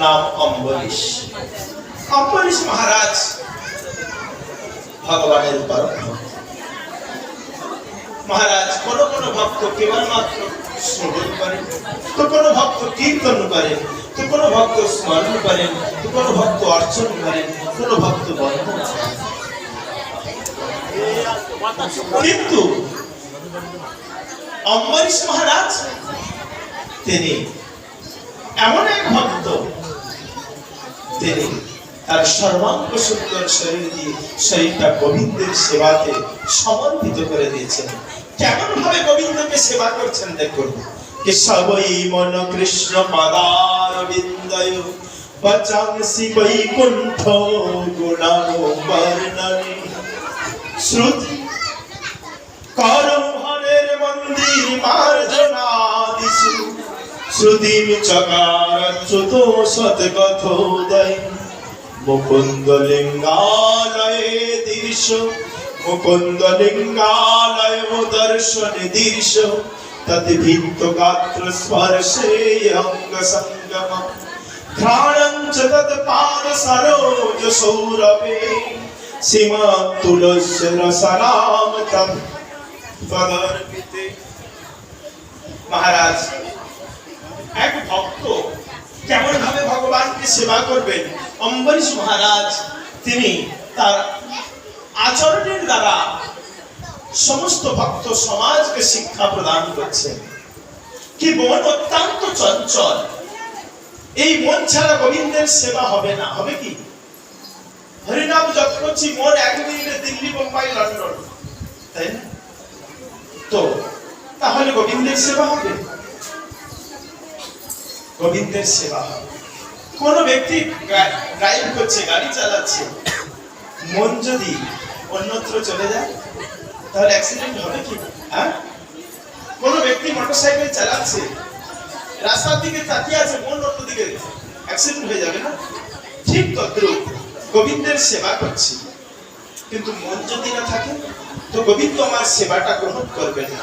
নাম অম্বরীশ অম্বরীশ মহারাজ। ভগবানের পরম মহারাজ, কোন কোন ভক্ত কেবলমাত্র শ্রবণ করেন, তো কোন ভক্ত কীর্তন করেন, তো কোন ভক্ত স্মরণ করেন, তো কোন ভক্ত অর্চন করেন, কোন ভক্ত বন্ধন কিন্তু অম্বরীশ মহারাজ, তিনি এমন এক ভক্ত, তিনি তার সর্বাঙ্গ সুন্দর শরীর দিয়ে শরীরটা গোবিন্দের সেবাতে সমর্পিত করে দিয়েছেন। কেমন ভাবে গোবিন্দকে সেবা করছেন দেখুন। কে সবই মন কৃষ্ণ পাদার বিন্দয়, বচাংসি বৈকুণ্ঠ গুণানো বর্ণনে শ্রুতি, করম মার্জনা দিশু শ্রুতিম চকার চ্যুত সৎকথোদয় মুকুন্দ লিঙ্গালয়ে দীর্ষ মুকুন্দ লিঙ্গালয় দর্শনে দীর্ষ তদ ভিত্ত গাত্র স্পর্শে অঙ্গ সঙ্গম। ঘ্রাণং চ তৎ সরোজ সৌরভে। সীমা তুলস্য তম তদর্পিতে মহারাজ, এক ভক্ত কেমন ভাবে ভগবানকে সেবা করবেন? অম্বরীশ মহারাজ, তিনি তার আচরণের দ্বারা সমস্ত ভক্ত সমাজকে শিক্ষা প্রদান করছেন। কি মন অত্যন্ত চঞ্চল। এই মন ছাড়া গোবিন্দের সেবা হবে না, হবে কি? হরিনাম জপ করছি মন এক মিনিটে দিল্লি বোম্বাই লন্ডন। তাই না? তো তাহলে গোবিন্দের সেবা হবে? গোবিন্দের সেবা হবে। কোন ব্যক্তি ড্রাইভ করছে, গাড়ি চালাচ্ছে, মন যদি অন্যত্র চলে যায়, তাহলে অ্যাক্সিডেন্ট হবে কি? হ্যাঁ? কোন ব্যক্তি মোটরসাইকেল চালাচ্ছে, রাস্তার দিকে তাকিয়ে আছে, মন অন্যদিকে অ্যাক্সিডেন্ট হয়ে যাবে না? ঠিক তদ্রুপ গোবিন্দের সেবা করছি। কিন্তু মন যদি না থাকে, তো গোবিন্দ আমার সেবাটা গ্রহণ করবে না।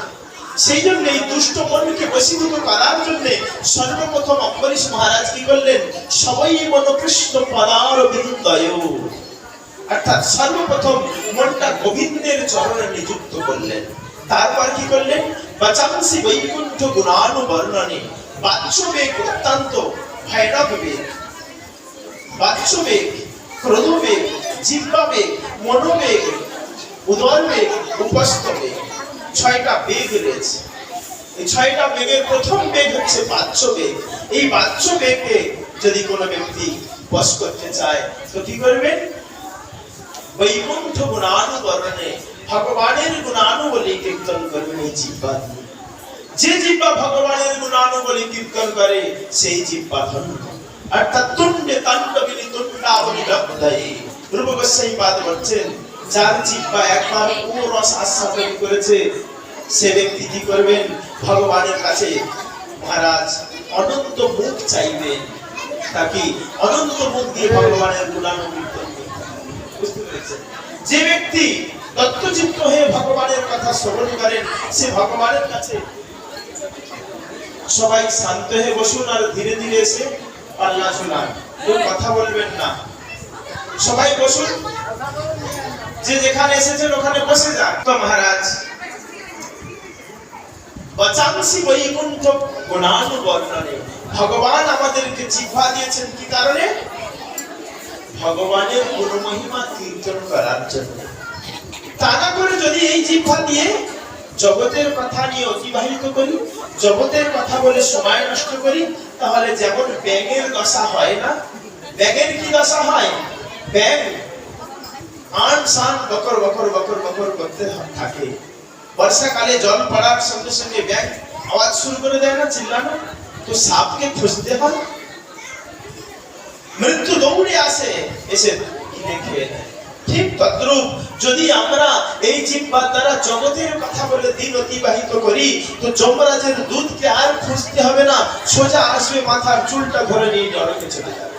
সেই জন্য এই দুষ্ট মনকে বসীভূত করার জন্য সর্বপ্রথম অম্বরীশ মহারাজ কি করলেন? সবাই মন কৃষ্ণ পদার বিন্দয় অর্থাৎ সর্বপ্রথম মনটা গোবিন্দের চরণে নিযুক্ত করলেন। তারপর কি করলেন? বাচাংসি বৈকুণ্ঠ গুণানুবর্ণনে বাচ্যবেগ অত্যন্ত ভৈরব বেগ বাচ্যবেগ ক্রোধবেগ জিহ্বাবেগ মনোবেগ উদরবেগ বেগ ছয়টা বেগ রয়েছে। এই ছয়টা বেগের প্রথম বেগ হচ্ছে বাচ্য বেগ। এই বাচ্য বেগকে যদি কোনো ব্যক্তি বশ করতে চায়, তো কি করবেন বৈকুণ্ঠ গুণানুবরণে ভগবানের গুণানুবলী কীর্তন করবেন এই দিয়ে যে জিহ্বা ভগবানের গুণানুবলী কীর্তন করে, সেই জিহ্বা ধন্য। অর্থাৎ তুণ্ডে তাণ্ডবিনী তুণ্ডাবলী লব্ধয়ে রূপ গোস্বাই পাদ বলছেন যার জিহ্বা একবার ও রস আস্বাদন করেছে। সে ব্যক্তি কি করবেন? ভগবানের কাছে। মহারাজ, অনন্ত মুখ চাইবেন তাকে অনন্ত মুখ দিয়ে ভগবানের পেরেছেন? যে ব্যক্তি দত্তচিত্ত হয়ে ভগবানের কথা শ্রবণ করেন, সে ভগবানের কাছে। সবাই শান্ত হয়ে বসুন আর ধীরে ধীরে এসে পাল্লা শোনান কথা বলবেন না। সবাই বসুন। যে যেখানে এসেছেন, ওখানে বসে যান। তো মহারাজ বচাংসি বৈকুণ্ঠ গুণানুবর্ণনে ভগবান আমাদেরকে জিহ্বা দিয়েছেন কি কারণে? ভগবানের গুণমহিমা কীর্তন করার জন্য। তা না করে যদি এই জিহ্বা দিয়ে জগতের কথা নিয়ে অতিবাহিত করি, জগতের কথা বলে সময় নষ্ট করি, তাহলে যেমন ব্যাঙের দশা হয় না, ব্যাঙের কি দশা হয়? ব্যাঙ আন সান বকর বকর বকর বকর করতে থাকে। বর্ষাকালে জল পড়ার সঙ্গে সঙ্গে ব্যাঙ আওয়াজ শুরু করে দেয় না, চিল্লানো। তো সাপকে খুঁজতে হয়। মৃত্যু দৌড়ে আসে, এসে কিনে খেয়ে ঠিক তদ্রুপ যদি আমরা এই জিব্বার দ্বারা জগতের কথা বলে দিন অতিবাহিত করি, তো যমরাজের দুধকে আর খুঁজতে হবে না। সোজা আসবে মাথার চুলটা ধরে নিয়ে নরকে চলে যাবে।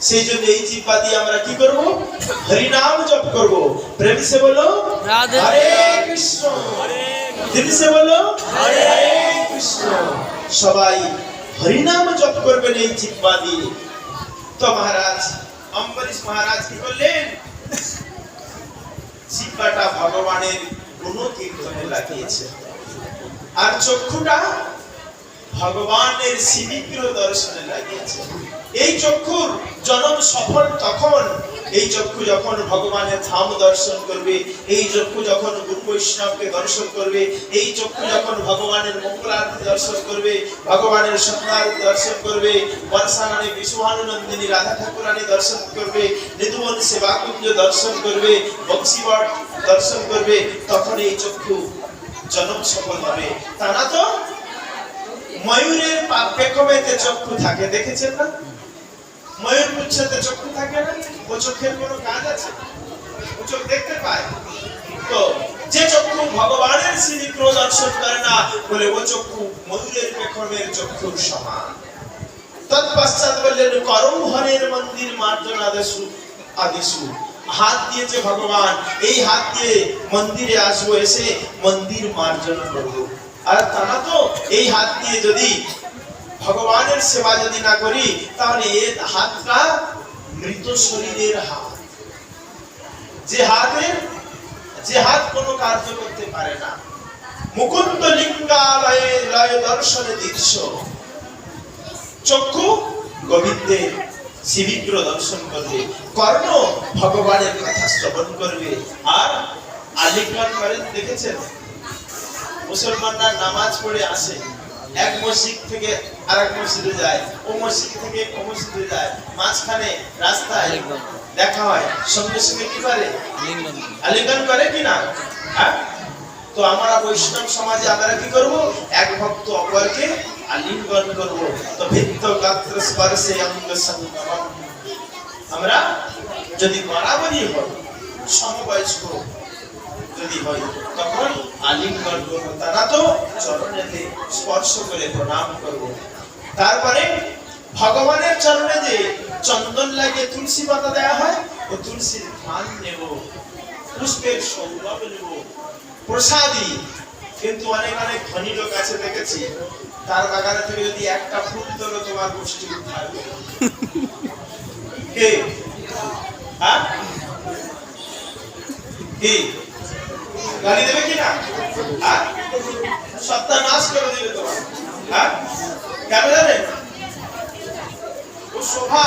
সেই জন্য এই জিব্বা দিয়ে আমরা কি করব? হরিনাম জপ করব। প্রেম সে বলো হরে কৃষ্ণ। দিল সে বলো হরে কৃষ্ণ। সবাই হরিনাম জপ করবেন এই জিব্বা দিয়ে। তো মহারাজ অম্বরীশ মহারাজ কি করলেন? জিব্বাটা ভগবানের গুণ কীর্তনে লাগিয়েছে। আর চক্ষুটা ভগবানের শ্রীবিগ্রহ দর্শনে লাগিয়েছে। এই চক্ষুর জন্ম সফল তখন, এই চক্ষু যখন ভগবানের ধাম দর্শন করবে, এই চক্ষু যখন গুরু বৈষ্ণবকে দর্শন করবে, এই চক্ষু যখন ভগবানের মঙ্গলারতি দর্শন করবে, ভগবানের সন্ধ্যারতি দর্শন করবে, বর্ষারানী বিশ্বভানুনন্দিনী রাধা ঠাকুরানী দর্শন করবে নিধুবন সেবাকুঞ্জ দর্শন করবে, বক্সিবট দর্শন করবে, তখন এই চক্ষু জনম সফল হবে। তা না তো? ময়ূরের পেকমেতে চক্ষু থাকে, দেখেছেন না? ময়ূর পুচ্ছতে চক্ষু থাকে না, ও চোখের কোনো কাজ আছে? ও চোখ দেখতে পায়। তো যে চক্ষু ভগবানের শ্রীবিগ্রহ দর্শন করে না, বলে ও চক্ষু ময়ূরের পেখমের চক্ষুর সমান। তৎপশ্চাৎ বললেন, করম হরের মন্দির হাত দিয়েছে ভগবান, এই হাত দিয়ে মন্দিরে আসব, এসে মন্দির মার্জনা করব। আর তা না তো এই হাত দিয়ে যদি ভগবানের সেবা যদি না করি, তাহলে এই হাতটা মৃত শরীরের হাত। যে হাতের যে হাত কোনো কার্য করতে পারে না। মুকুন্দ লিঙ্গালয়ে লয় দর্শনে দৃশ্য। চক্ষু গোবিন্দের শিবিগ্র দর্শন করবে কর্ণ ভগবানের কথা শ্রবণ করবে আর আলিঙ্গন করেন, দেখেছেন? মুসলমানরা নামাজ পড়ে আসে। এক মসজিদ থেকে আরেক মসজিদে যায় ও মসজিদ থেকে ও মসজিদে যায়। মাঝখানে রাস্তায় দেখা হয় সঙ্গে সঙ্গে কি করে? আলিঙ্গন করে কি না? হ্যাঁ? তো আমরা বৈষ্ণব সমাজে আমরা কি করব? এক ভক্ত অপরকে আলিঙ্গন করব। তো ভিত্ত গাত্র স্পর্শে অঙ্গ সঙ্গম আমরা যদি বরাবরই হয় সমবয়স্ক যদি হয়, তখন আলিঙ্গন করব তারা তো চরণেতে স্পর্শ করে প্রণাম করব। তারপরে ভগবানের চরণে যে চন্দন লাগিয়ে তুলসী পাতা দেওয়া হয় ও তুলসীর ধান নেব, পুষ্পের সৌরভ নেব। প্রসাদী কিন্তু অনেক অনেক ধনী লোক আছে দেখেছি, তার বাগানে তুমি যদি একটা ফুল তোলো, তোমার গোষ্ঠী উদ্ধার। কে? হ্যাঁ? কি? গালি দেবে কি না? হ্যাঁ? করে দেবে তোমার হ্যাঁ? কেন জানেন শোভা,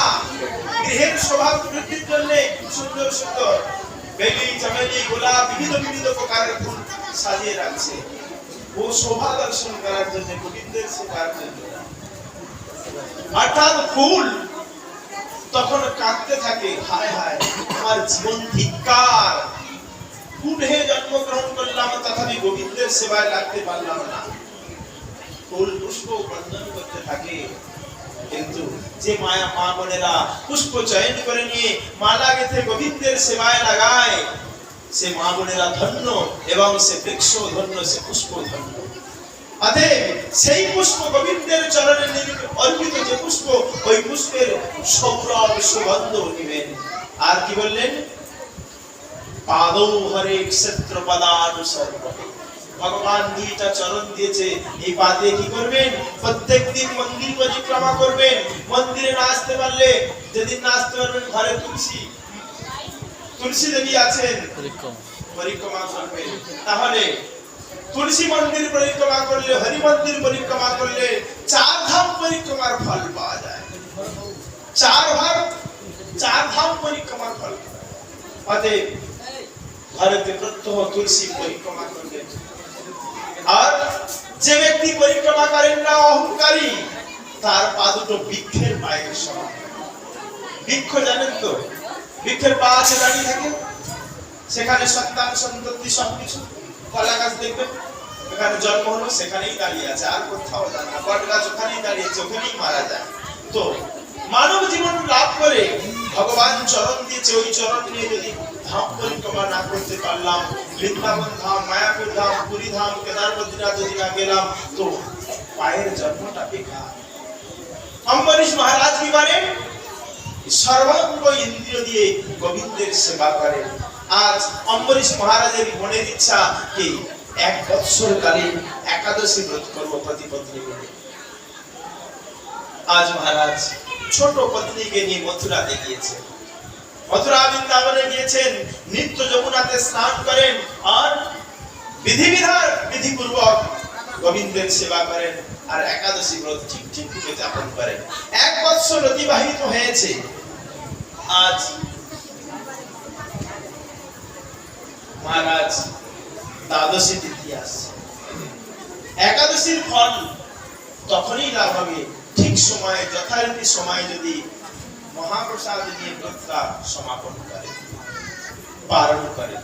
গৃহের শোভা বৃদ্ধির জন্য সুন্দর সুন্দর। বেলি, চামেলি, গোলাপ বিবিধ বিবিধ প্রকারের ফুল সাজিয়ে রাখছে। ও শোভা দর্শন করার জন্য, গোবিন্দের সেবার জন্য। অর্থাৎ ফুল তখন কাঁদতে থাকে, হায় হায়, আমার জীবন ধিক্কার। কুণ্ঠে জন্মগ্রহণ করলাম, তথাপি গোবিন্দের সেবায় লাগতে পারলাম না। ফুল পুষ্প বন্ধন করতে থাকে, কিন্তু যে মায়া মা বোনেরা পুষ্প চয়ন করে নিয়ে মালা গেথে গোবিন্দের সেবায় লাগায়, সে মা বোনেরা ধন্য এবং সে বৃক্ষ ধন্য, সে পুষ্প ধন্য। অতএব সেই পুষ্প গোবিন্দের চরণে অর্পিত যে পুষ্প, ওই পুষ্পের সৌরভ সুগন্ধ নিবেন। আর কি বললেন? পাদৌ হরে ক্ষেত্র পদানুসর্গ ভগবান দুইটা চরণ দিয়েছে এই পা দিয়ে কি করবেন? প্রত্যেক দিন মন্দির পরিক্রমা করবেন। মন্দিরে না আসতে পারলে যেদিন না আসতে পারবেন ঘরে তুলসী। তুলসী দেবী আছেন? পরিক্রমা। করবেন। তাহলে তুলসী মন্দির পরিক্রমা করলে হরি মন্দির পরিক্রমা করলে চার ধাম পরিক্রমার ফল পাওয়া যায়। চার ভাগ চার ধাম পরিক্রমার ফল অতএব ভারতে প্রত্যহ তুলসী পরিক্রমা করবেন আর যে ব্যক্তি পরিক্রমা করেন না, অহংকারী, তার পা দুটো বৃক্ষের পায়ের সমান। বৃক্ষ জানেন তো বৃক্ষের পা আছে দাঁড়িয়ে থাকে। সেখানে সন্তান সন্ততি সবকিছু। কলা গাছ দেখবেন, এখানে জন্ম হলো, সেখানেই দাঁড়িয়ে আছে। আর কোথাও যায় না। বট গাছ ওখানেই দাঁড়িয়েছে ওখানেই মারা যায়। তো মানব জীবন লাভ করে ভগবান চরণ দিয়েছে ওই চরণ নিয়ে যদি ধাম পরিক্রমা না করতে পারলাম, বৃন্দাবন ধাম, মায়াপুর ধাম, পুরী ধাম কেদার বদ্রীনাথ যদি না গেলাম, তো পায়ের জন্মটা বেকার অম্বরীশ মহারাজ কি করেন সর্বাঙ্গ ইন্দ্রিয় দিয়ে গোবিন্দের সেবা করেন। আজ অম্বরীশ মহারাজের মনের ইচ্ছা কি? এক বৎসর কালীন একাদশী ব্রত করব প্রতিপত্নী আজ মহারাজ ছোট পত্নীকে নিয়ে মথুরাতে গিয়েছে মথুরা বৃন্দাবনে গিয়েছেন, নিত্য যমুনাতে স্নান করেন, আর বিধিবিধান, বিধিপূর্বক গোবিন্দের সেবা করেন, আর একাদশী ব্রত ঠিক ঠিক রূপে যাপন করেন। এক বৎসর অতিবাহিত হয়েছে। আজ মহারাজ দ্বাদশী তিথি আসছে একাদশীর ফল তখনই লাভ হবে সময়ে, যথারীতি সময়ে যদি মহাপ্রসাদ নিয়ে ব্রতটা সমাপন করে, পালন করে।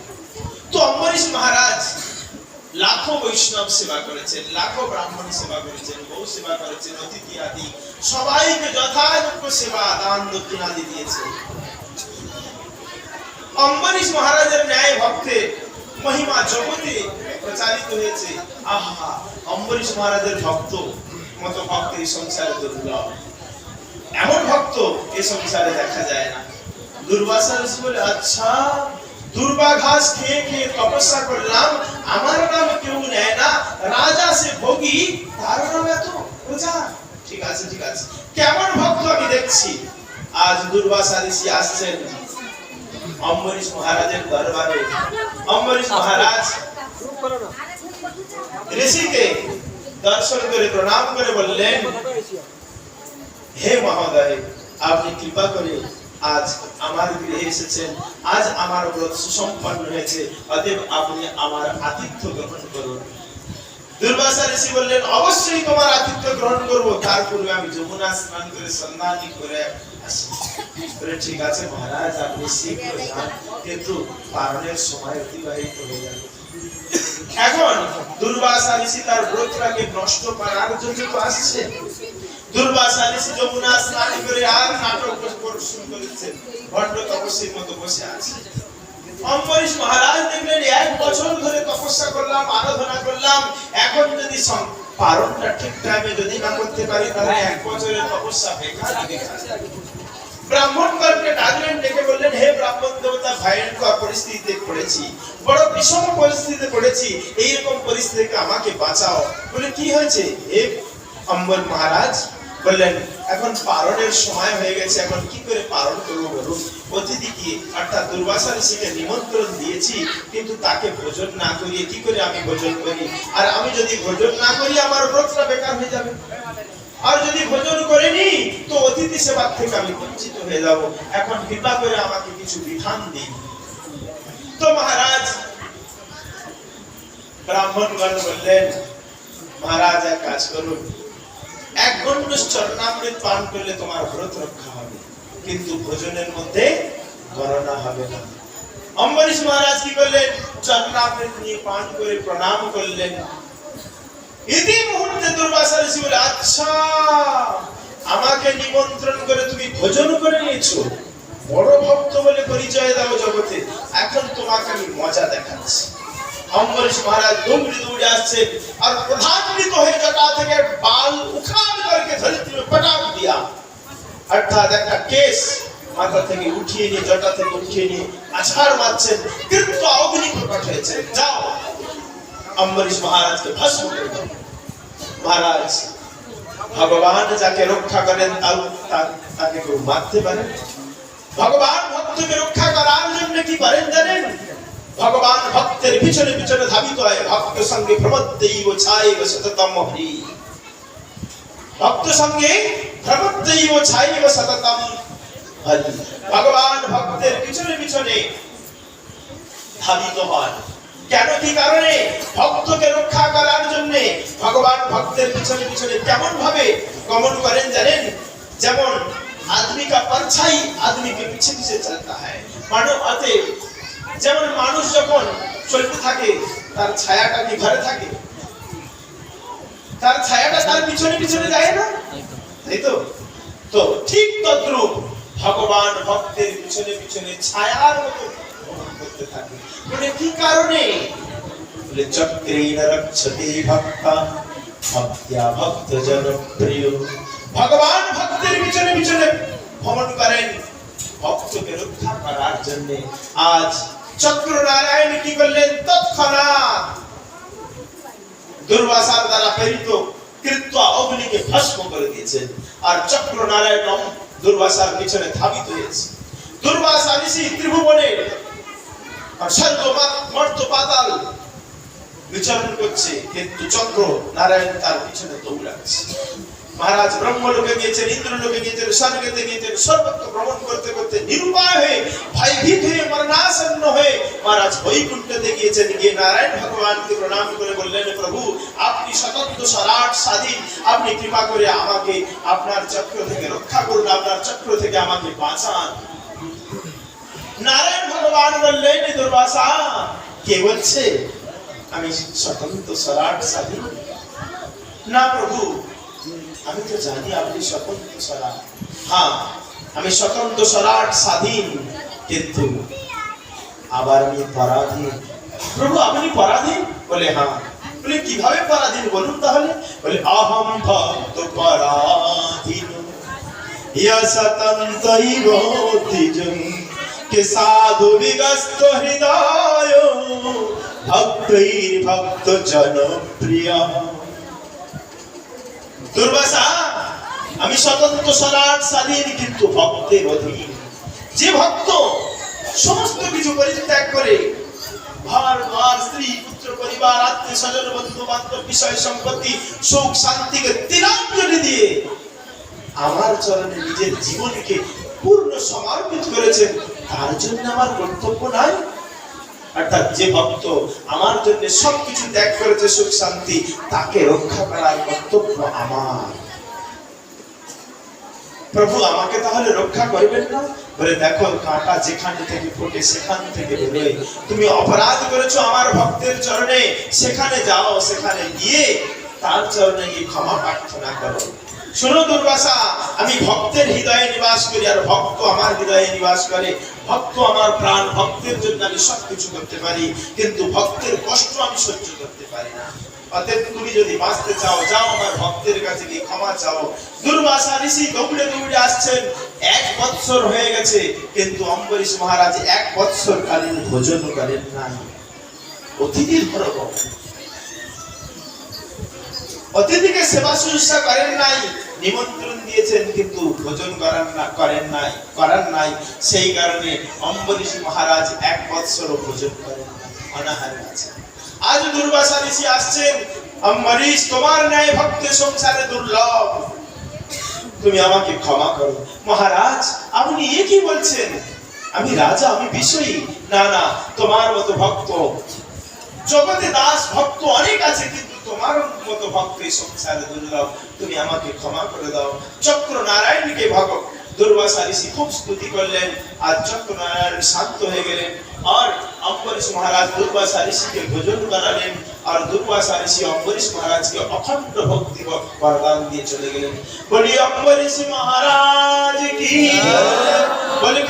তো অম্বরীশ মহারাজ লাখো বৈষ্ণব সেবা করেছেন, লাখো ব্রাহ্মণ সেবা করেছেন গৌ সেবা করেছেন, অতিথি আদি, সবাইকে যথাযোগ্য সেবা দান দক্ষিণাদি দিয়েছেন। অম্বরীশ মহারাজের ন্যায় ভক্তের মহিমা জগতে প্রচারিত হয়েছে। আহা, অম্বরীশ মহারাজের ভক্ত মতো ভক্ত এই সংসারে দুর্লভ এমন ভক্ত এ সংসারে দেখা যায় না। দুর্বাসা ঋষি বলে আচ্ছা দুর্বা ঘাস খেয়ে খেয়ে তপস্যা করলাম আমার নাম কেউ নেয় না রাজা সে ভোগী তার নাম এত প্রজা। ঠিক আছে ঠিক আছে। কেমন ভক্ত আমি দেখছি। আজ দুর্বাসা ঋষি আসছেন অম্বরীশ মহারাজের দরবারে। অম্বরীশ মহারাজ ঋষিকে দর্শন করে, প্রণাম করে বললেন, হে মহোদয়, আপনি কৃপা করে আজ আমার গৃহে এসেছেন। আজ আমার ব্রত সুসম্পন্ন হয়েছে। অতএব আপনি আমার আতিথ্য গ্রহণ করুন। দুর্বাসা ঋষি বললেন, অবশ্যই তোমার আতিথ্য গ্রহণ করব। তার পূর্বে আমি যমুনা স্নান করে সন্ধানি করে আসি। ঠিক আছে মহারাজ, আপনি শীঘ্র যান কিন্তু পালনের সময় অতিবাহিত হয়ে যাবে এখন দুর্বাসা ঋষি তার ব্রতটাকে নষ্ট করার জন্য তো আসছে। দুর্বাসা ঋষি যমুনা স্নান করে আর নাটক প্রদর্শন করেছেন ভণ্ড তপস্বীর মতো বসে আছে। অম্বরীশ মহারাজ দেখলেন, এক বছর ধরে তপস্যা করলাম, আরাধনা করলাম। এখন যদি পালনটা ঠিক টাইমে যদি না করতে পারি, তাহলে এক বছরের তপস্যা বেকার ব্রাহ্মণ হয়ে গেছে। এখন কি করে পালন করব বলুন? অতিথি কি? অর্থাৎ দুর্বাসা ঋষিকে নিমন্ত্রণ দিয়েছি, কিন্তু তাকে ভোজন না করিয়ে কি করে আমি ভোজন করি? আর আমি যদি ভোজন না করি, আমার ব্রতটা বেকার হয়ে যাবে। আর যদি ভোজন করিনি, তো অতিথি সেবার থেকে আমি বঞ্চিত হয়ে যাব। এখন কৃপা করে আমাকে কিছু বিধান দিন। তো মহারাজ ব্রাহ্মণগণ বললেন, মহারাজ, এক কাজ করুন এক গণ্ডুষ চরণামৃত পান করলে তোমার ব্রত রক্ষা হবে। কিন্তু ভোজনের মধ্যে গণনা হবে না। অম্বরীশ মহারাজ কি করলেন? চরণামৃত নিয়ে পান করে প্রণাম করলেন। এদি মুহূর্তে দুর্বাসা ঋষি বলে আচ্ছা আমাকে নিমন্ত্রণ করে তুমি ভোজন করে নিয়েছো। বড় ভক্ত বলে পরিচয় দাও জগতে। এখন তোমাকে আমি মজা দেখাচ্ছি। অম্বরীশ মহারাজ দৌড়ে দৌড়ে আসছে আর প্রধানমৃত হয়ে জটা থেকে বাল উখান করে ধরিত্রী পটাক দিয়া। অর্থাৎ একটা কেস মাথা থেকে উঠিয়ে নিয়ে, জটা থেকে উঠিয়ে নিয়ে আছাড় মারছেন। কৃত্য অগ্নি প্রকট হয়েছে। যাও। ভস্ম করে দাও মহারাজ, ভগবান যাকে রক্ষা করেন তাকে কেউ মারতে পারে? ভগবান ভক্তকে রক্ষা করার জন্য কি করেন জানেন? ভগবান ভক্তের পিছনে পিছনে ধাবিত হয় ভক্ত সঙ্গে প্রমত্তৈব ছাইব সততম হরি। ভক্ত সঙ্গে প্রমত্তৈব ছাইব সততম হরি। ভগবান ভক্তের পিছনে পিছনে ধাবিত হন। কেন কি কারণে ভক্তকে রক্ষা করার জন্য ভগবান ভক্তের পিছনে পিছনে কেমন ভাবে গমন করেন জানেন যেমন आदमी का परछाई आदमी के पीछे पीछे चलता है মানব অতে যেমন মানুষ যখন চলতে থাকে তার ছায়াটা কি ঘরে থাকে তার ছায়াটা তার পিছনে পিছনে যায় না তাই তো তো ঠিক তদ্রূপ ভগবান ভক্তের পিছনে পিছনে ছায়ার মতো ভ্রমণ করতে থাকে বলে, কি কারণে? বলে, চক্রেণ রক্ষতে ভক্তা, ভক্তিয়া ভক্ত জনপ্রিয় ভগবান ভক্তের পিছনে পিছনে ভ্রমণ করেন। ভক্তকে রক্ষা করার জন্য আজ চক্র নারায়ণ কি করলেন? তৎক্ষণাৎ দুর্বাসার দ্বারা প্রেরিত কৃত্য অগ্নিকে ভস্ম করে দিয়েছেন আর চক্র নারায়ণ দুর্বাসার পিছনে ধাবিত হয়েছে। দুর্বাসা ঋষি ত্রিভুবনে আর নারায়ণ প্রণাম করে বললেন, প্রভু, আপনি স্বতন্ত্র স্বরাট স্বাধীন। আপনি কৃপা করে আমাকে আপনার চক্র থেকে রক্ষা করুন, আপনার চক্র থেকে আমাকে বাঁচান। নারায়ণ ভগবান বললেন দুর্বাসা, কে বলছে? আমি স্বতন্ত্র স্বরাট স্বাধীন। না প্রভু, আমি তো জানি আপনি স্বতন্ত্র স্বরাট হ্যাঁ আমি স্বতন্ত্র স্বরাট স্বাধীন, কিন্তু আবার আমি পরাধীন। প্রভু, আপনি পরাধীন? বলে হ্যাঁ। বলে, কীভাবে পরাধীন? বলুন তাহলে। বলে, অহম ভক্ত পরাধীন। ইয়া সতন্তৈব দ্বিজং কে সাধু বিগস্ত হৃদয় ভক্তৈর ভক্ত জনপ্রিয় দুর্বাসা আমি স্বতন্ত্র স্বরাট স্বাধীন কিন্তু ভক্তের অধীন। যে ভক্ত সমস্ত কিছু পরিত্যাগ করে ভার ভার স্ত্রী, পুত্র, পরিবার, আত্মীয় স্বজন, বন্ধু বান্ধব, বিষয় সম্পত্তি, সুখ, শান্তিকে তিলাঞ্জলি দিয়ে আমার চরণে নিজের জীবনকে পূর্ণ সমর্পিত করেছেন। তার জন্য আমার কর্তব্য নাই। অর্থাৎ যে ভক্ত আমার জন্য সবকিছু ত্যাগ করেছে সুখ, শান্তি, তাকে রক্ষা করার কর্তব্য আমার। প্রভু, আমাকে তাহলে রক্ষা করবেন না? বলে, দেখো, কাঁটা যেখান থেকে ফোটে, সেখান থেকে বেরোয়। তুমি অপরাধ করেছ আমার ভক্তের চরণে। সেখানে যাও, সেখানে গিয়ে তার চরণে গিয়ে ক্ষমা প্রার্থনা করো। শোনো দুর্বাসা, আমি ভক্তের হৃদয়ে নিবাস করি, আর ভক্ত আমার হৃদয়ে নিবাস করে। ভক্ত আমার প্রাণ, ভক্তের জন্য আমি সবকিছু করতে পারি, কিন্তু ভক্তের কষ্ট আমি সহ্য করতে পারি না। এক বৎসর হয়ে গেছে, কিন্তু অম্বরীশ মহারাজ এক বৎসর কালীন করেন নাই। অতিথির অতিথিকে সেবা শুশ্রূষা করেন নাই, নিমন্ত্রণ দিয়েছেন কিন্তু ভোজন করার না, করেন নাই করার নাই। সেই কারণে অম্বরীশ মহারাজ এক বৎসর ভোজন করেন অনাহারে আছেন। আজ দুর্বাসা ঋষি আসছেন, অম্বরীশ, তোমার ন্যায় ভক্তের সংসারে দুর্লভ। তুমি আমাকে ক্ষমা করো। মহারাজ, আপনি এ কি বলছেন? আমি রাজা, আমি বিষয়ী। না না, তোমার মতো ভক্ত। জগতে দাস ভক্ত অনেক আছে, কিন্তু তোমার মতো ভক্ত এই সংসারে দুর্লভ, তুমি আমাকে ক্ষমা করে দাও। চক্র নারায়ণকে ভগ দুর্বাসা ঋষি খুব স্তুতি করলেন, আর চক্র নারায়ণ শান্ত হয়ে গেলেন। আর অম্বরীশ মহারাজ দুর্বাসা ঋষিকে ভোজন করালেন, আর দুর্বাসা ঋষি অম্বরীশ মহারাজকে অখণ্ড ভক্তি বরদান দিয়ে চলে গেলেন। বলি, অম্বরীশ মহারাজ, কি বলি